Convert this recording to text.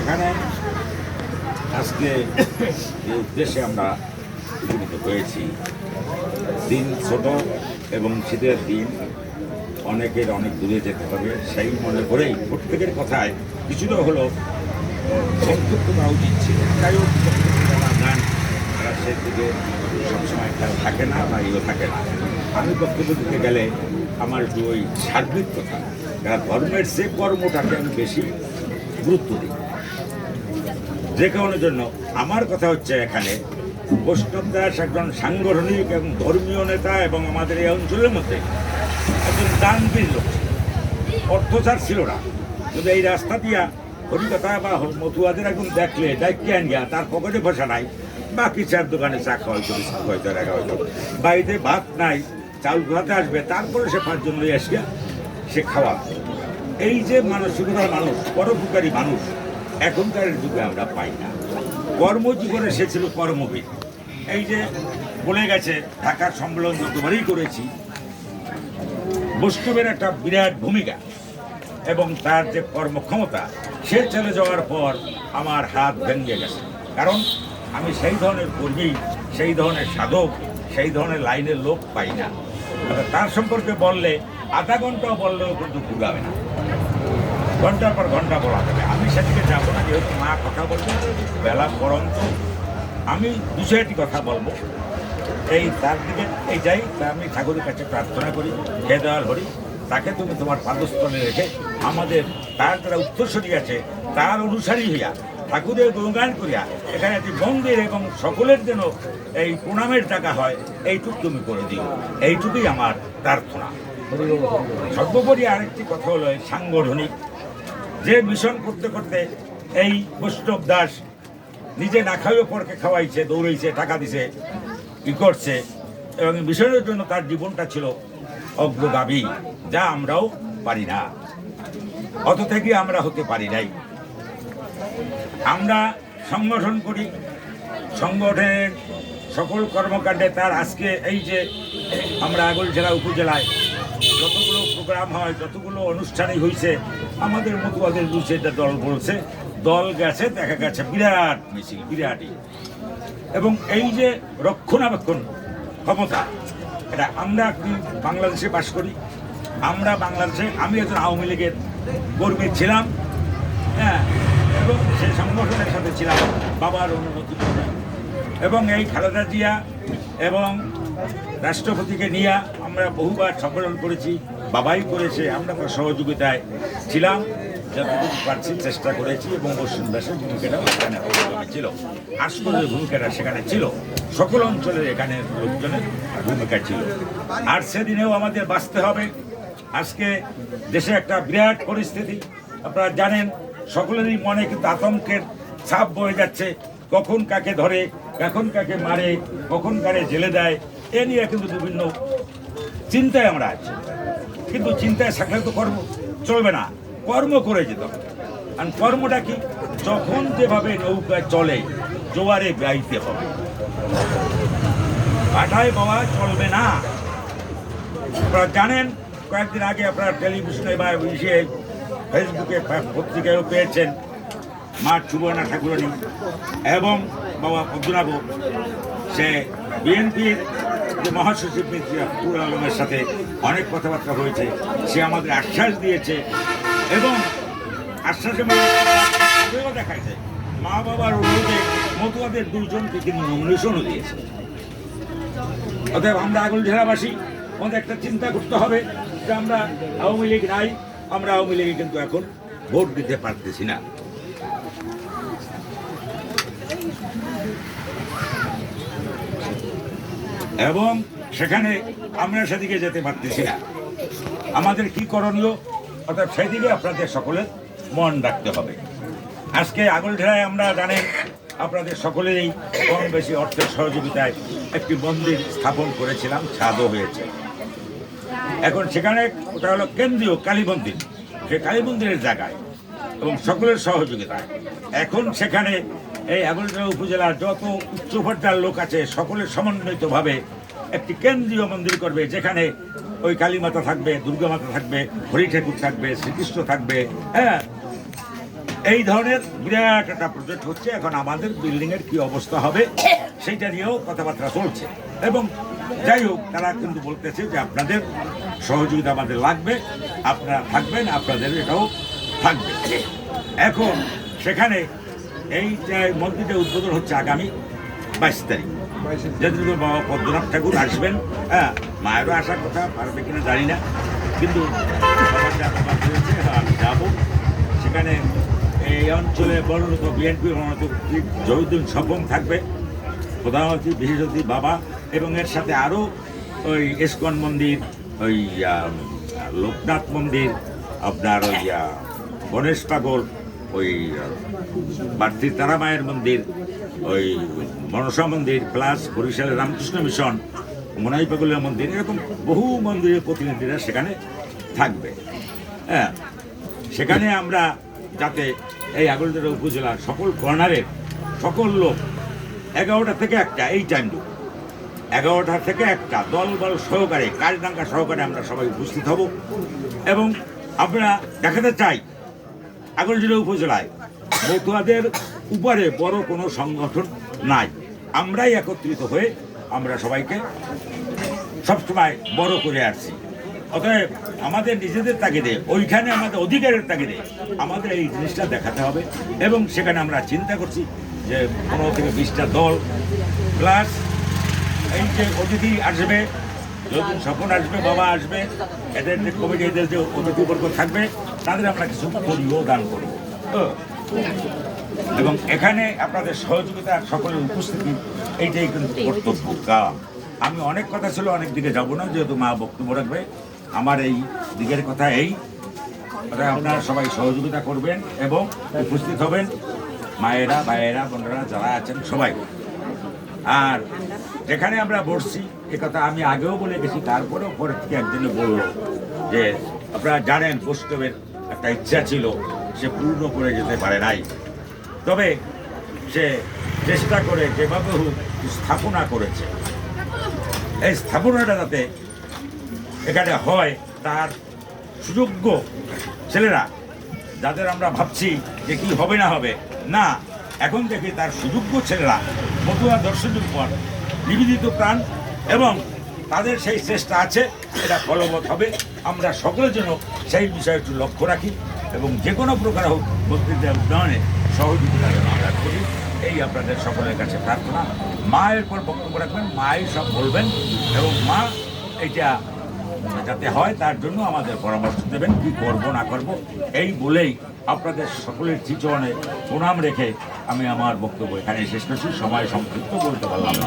এখানে আজকে যে উদ্দেশ্যে আমরা উপনীত হয়েছি, দিন ছোট এবং শীতের দিন অনেকের অনেক দূরে যেতে হবে, সেই মনে করেই প্রত্যেকের কথায় কিছুটা হলো সংক্ষিপ্ত করা উচিত ছিল। হোক যারা যান তারা সেদিকে সবসময় খেয়াল থাকে না বা ইয়ে থাকে না। আমি বক্তব্য দিতে গেলে আমার একটু ওই সার্বিক কথা। যারা ধর্মের সে কর্মটাকে আমি বেশি গুরুত্ব দিই। যে কারণের জন্য আমার কথা হচ্ছে এখানে বৈষ্ণব দাস একজন সাংগঠনিক এবং ধর্মীয় নেতা এবং আমাদের এই অঞ্চলের মধ্যে একজন দানবীর লোক। অর্থচার ছিল না। কিন্তু এই রাস্তা দিয়া হরিকথা বা মতুয়াদের একজন দেখলে ডাইকে আনিয়া তার পকেটে বসা নাই। বাকি চার দোকানে চা খাওয়াই তো বিস্কুট হয়তো রাখা হয়তো বাড়িতে ভাত নাই, চাউল ভাতে আসবে, তারপরে সে পাঁচজন লই আসিয়া সে খাওয়া। এই যে মানসিকতার মানুষ, পরোপকারী মানুষ, এখনকার যুগে আমরা পাই না। কর্মজীবনে সে ছিল কর্মবিদ এই যে বলে গেছে, ঢাকার সম্মেলন যতবারই করেছি বৈষ্ণবের একটা বিরাট ভূমিকা এবং তার যে কর্মক্ষমতা, সে চলে যাওয়ার পর আমার হাত ভেঙে গেছে। কারণ আমি সেই ধরনের কর্মী, সেই ধরনের সাধক, সেই ধরনের লাইনের লোক পাই না। তার সম্পর্কে বললে, আধা ঘন্টাও বললেও কিন্তু ঘুরাবে না। ঘণ্টার পর ঘণ্টা বলা যাবে। আমি সেদিকে যাব না, যেহেতু মা কথা বলবে, বেলা পরন্ত আমি বিষয়টি কথা বলব। এই তার দিকে এই যাই আমি ঠাকুরের কাছে প্রার্থনা করি হে দয়াল হরি। তাকে তুমি তোমার পাদস্থলে রেখে আমাদের, তার যারা উত্তরসূরি আছে, তার অনুসারী হইয়া ঠাকুরের গুণগান করিয়া এখানে একটি মন্দির এবং সকলের যেন এই প্রণামের টাকা হয়, এইটুক তুমি করে দিও। এইটুকুই আমার প্রার্থনা। সর্বোপরি আরেকটি কথা হলো সাংগঠনিক। যে মিশন করতে করতে এই বৈষ্ণব দাস নিজে না খাইয়ে পরকে খাওয়াইছে, দৌড়াইছে, টাকা দিছে, ই করছে, এবং মিশনের জন্য তার জীবনটা ছিল অগ্রগামী, যা আমরাও পারি না। অত থেকে আমরা হতে পারি নাই। আমরা সংগঠন করি। সংগঠনের সকল কর্মকাণ্ডে তার আজকে এই যে আমরা আগল জেলা উপজেলায় যতগুলো প্রোগ্রাম হয়, যতগুলো অনুষ্ঠানই হয়েছে আমাদের মতুয়াদের দু চারটা দল বলছে, দল গেছে, দেখা গেছে, বিরাট মিছিল বিরাটই এবং এই যে রক্ষণাবেক্ষণ ক্ষমতা, এটা আমরা বাংলাদেশে বাস করি? আমরা বাংলাদেশে, আমি একজন আওয়ামী লীগের কর্মী ছিলাম হ্যাঁ এবং সেই সংগঠনের সাথে ছিলাম, বাবার অনুমতি। এবং এই খালেদা জিয়া এবং রাষ্ট্রপতিকে নিয়ে আমরা বহুবার সম্মেলন করেছি, বাবাই করেছে, আমরা তার সহযোগিতায় ছিলাম। যতটুকু পারছি চেষ্টা করেছি এবং পশ্চিম দাসের ভূমিকাটাও অবলম্বনে ছিল। আসলের ভূমিকাটা সেখানে ছিল। সকল অঞ্চলের এখানে লোকজনের ভূমিকা ছিল। আর সেদিনেও আমাদের বাঁচতে হবে। আজকে দেশে একটা বিরাট পরিস্থিতি। আপনারা জানেন সকলেরই মনে কিন্তু আতঙ্কের ছাপ বয়ে যাচ্ছে। কখন কাকে ধরে, কখন কাকে মারে, কখন কারে জেলে দেয়, এ নিয়ে কিন্তু বিভিন্ন চিন্তায় আমরা আছি। কিন্তু চিন্তায় থাকলে তো কর্ম চলবে না, কর্ম করে যেতে আর কর্মটা কি? যখন যেভাবে নৌকা চলে, জোয়ারে গাইতে হবে। পাঠায় বাবা, চলবে না। আপনারা জানেন, কয়েকদিন আগে আপনারা টেলিভিশনে বা ইসে ফেসবুকে পত্রিকায়ও পেয়েছেন মা সুবর্ণা ঠাকুরানী এবং বাবা পদ্মনাভ সে বিএনপির যে মহাসচিব মিত্রা আলমের সাথে অনেক কথাবার্তা হয়েছে, সে আমাদের আশ্বাস দিয়েছে এবং আশ্বাসে দেখাইছে। মা বাবার অনুরোধে মতুয়াদের দুজনকে কিন্তু নমিনেশনও দিয়েছে। অতএব আমরা আগল জেলাবাসী আমাদের একটা চিন্তা করতে হবে যে আমরা আওয়ামী লীগ নাই আমরা আওয়ামী লীগে কিন্তু এখন ভোট দিতে পারতেছি না। এবং সেখানে আমরা সেদিকে যেতে পারতেছি না। আমাদের কি করণীয়? অর্থাৎ সেদিকে আপনাদের সকলের মন রাখতে হবে। আজকে আগলঢেরায় আমরা জানেন, আপনাদের সকলেরই কম বেশি অর্থের সহযোগিতায় একটি মন্দির স্থাপন করেছিলাম, ছাদও হয়েছে। এখন সেখানে ওটা হলো কেন্দ্রীয় কালী মন্দির। সে কালী মন্দিরের জায়গায় এবং সকলের সহযোগিতায়। এখন সেখানে এই আগরতলা উপজেলার যত উচ্চ পর্যায়ের লোক আছে সকলের সমন্বিতভাবে একটি কেন্দ্রীয় মন্দির করবে, যেখানে ওই কালী মাতা থাকবে, দুর্গা মাতা থাকবে, হরি ঠাকুর থাকবে, শ্রীকৃষ্ণ থাকবে হ্যাঁ। এই ধরনের বিরাট একটা প্রজেক্ট হচ্ছে। এখন আমাদের বিল্ডিং এর কি অবস্থা হবে, সেইটা নিয়েও কথাবার্তা চলছে। এবং যাই হোক, তারা কিন্তু বলতেছে যে আপনাদের সহযোগিতা আমাদের লাগবে আপনারা থাকবেন আপনাদের এটাও থাকবে। এখন সেখানে এই যে মন্দিরটা উদ্বোধন হচ্ছে আগামী বাইশ তারিখ। যেদিন বাবা পদ্মনাথ ঠাকুর আসবেন। হ্যাঁ মায়েরও আসার কথা পারবে কিনা জানি না। কিন্তু হ্যাঁ, আমি যাব। সেখানে এই অঞ্চলে বড়নত বিএনপি মনোনীত জহিদুল স্বপন থাকবে প্রধানমন্ত্রী বিশেষ বাবা এবং এর সাথে আরও ওই ইস্কন মন্দির ওই লোকনাথ মন্দির, আপনার ওই গণেশ পাগল, ওই বাড়তি তারা মায়ের মন্দির, ওই, মনসা মন্দির, প্লাস বরিশালের রামকৃষ্ণ মিশন, মনাই পাগলের মন্দির, এরকম বহু মন্দিরের প্রতিনিধিরা সেখানে থাকবে। হ্যাঁ সেখানে আমরা যাতে এই আগরতলা উপজেলার সকল কর্নারের সকল লোক, এগারোটা থেকে একটা, এই টাইমটুকু এগারোটা থেকে একটা দল বল সহকারে কাজডাঙ্গা সহকারে আমরা সবাই উপস্থিত হব। এবং আমরা দেখাতে চাই আগরজেলা উপজেলায় মতুয়াদের উপরে বড় কোনো সংগঠন নাই। আমরাই একত্রিত হয়ে আমরা সবাইকে সবসময় বড় করে আসছি অতএব আমাদের নিজেদের তাগিদে, ওইখানে আমাদের অধিকারের তাগিদে আমাদের এই জিনিসটা দেখাতে হবে। এবং সেখানে আমরা চিন্তা করছি যে পনেরো থেকে বিশটা দল, প্লাস এই যে অতিথি আসবে যখন স্বপন আসবে, বাবা আসবে, এদের যে এদের যে অতিথিবর্গ থাকবে, তাদের আমরা কিছু করিও দান করব। এবং এখানে আপনাদের সহযোগিতা, সকলের উপস্থিতি, এইটাই কিন্তু কর্তব্য। কারণ আমি অনেক কথা ছিল, অনেক দিকে যাব না, যেহেতু মা বক্তব্য রাখবে। আমার এই দিকের কথা এই। আপনারা সবাই সহযোগিতা করবেন এবং উপস্থিত হবেন। মায়েরা, ভাইয়েরা, বোনেরা যারা আছেন, সবাই। আর যেখানে আমরা বসছি, এ কথা আমি আগেও বলে গেছি, তারপরেও পরে থেকে একজনে বলল যে, আপনারা জানেন, বৈষ্ণবের একটা ইচ্ছা ছিল, সে পূর্ণ করে যেতে পারে নাই। তবে সে চেষ্টা করে যেভাবে হোক স্থাপনা করেছে। এই স্থাপনাটা যাতে এখানে হয়, তার সুযোগ্য ছেলেরা, যাদের আমরা ভাবছি যে কি হবে না হবে, না, এখন দেখি তার সুযোগ্য ছেলেরা, মতুয়া দর্শনের উপর নিবেদিত প্রাণ এবং তাদের সেই চেষ্টা আছে, এটা ফলবৎ হবে। আমরা সকলের জন্য সেই বিষয়ে একটু লক্ষ্য রাখি এবং যে কোনো প্রকার হোক বক্তৃতার উন্নয়নে সহযোগিতা যেন আমরা করি, এই আপনাদের সকলের কাছে প্রার্থনা। মায়ের পর বক্তব্য রাখবেন, মাই সব বলবেন এবং মা এটা যাতে হয় তার জন্য আমাদের পরামর্শ দেবেন, কি করব, না করব। এই বলেই আপনাদের সকলের চিচরণে প্রণাম রেখে আমি আমার বক্তব্য এখানে শেষ করছি। সময় সংক্ষিপ্ত বলতে পারলাম